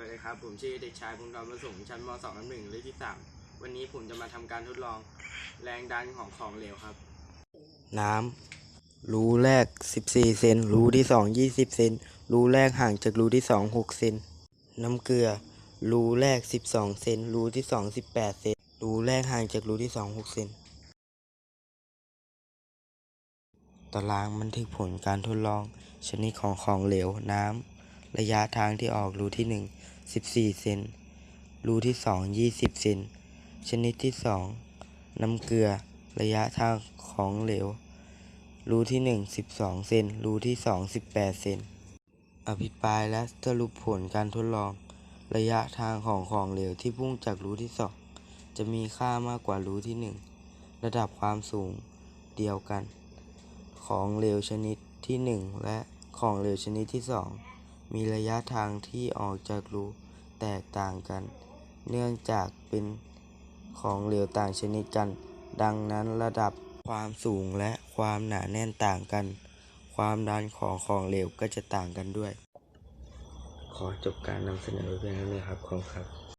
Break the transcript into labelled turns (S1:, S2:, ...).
S1: วัสดีครับ ผมชื่อเด็กชายพงศ์ดำประสงค์ชั้นม .2 ทับหนึ่งเลขที่3วันนี้ผมจะมาทำการทดลองแรงดันของของเหลวครับ
S2: น้ำรูแรก 14 เซนรูที่ 2 20 เซนรูแรกห่างจากรูที่ 2 6 เซนน้ำเกลือ รูแรก 12 เซนรูที่ 2 18 เซนรูแรกห่างจากรูที่ 2 6 เซนตารางบันทึกผลการทดลอง ชนิดของของเหลวน้ำระยะทางที่ออกรูที่1 14 เซน รูที่ 2 20 เซน ชนิดที่ 2 น้ำเกลือ ระยะทางของเหลว รูที่หนึ่งสิบสองเซน รูที่สองสิบแปดเซน อภิปรายและสรุปผลการทดลอง ระยะทางของของเหลวที่พุ่งจากรูที่สองจะมีค่ามากกว่ารูที่หนึ่งระดับความสูงเดียวกัน ของเหลวชนิดที่หนึ่งและของเหลวชนิดที่สอง มีระยะทางที่ออกจากรูแตกต่างกัน เนื่องจากเป็นของเหลวต่างชนิดกัน ดังนั้นระดับความสูงและความหนาแน่นต่างกัน ความดันของของเหลวก็จะต่างกันด้วย ขอจบการนำเสนอเพียงเท่านี้ครับขอบคุณครับ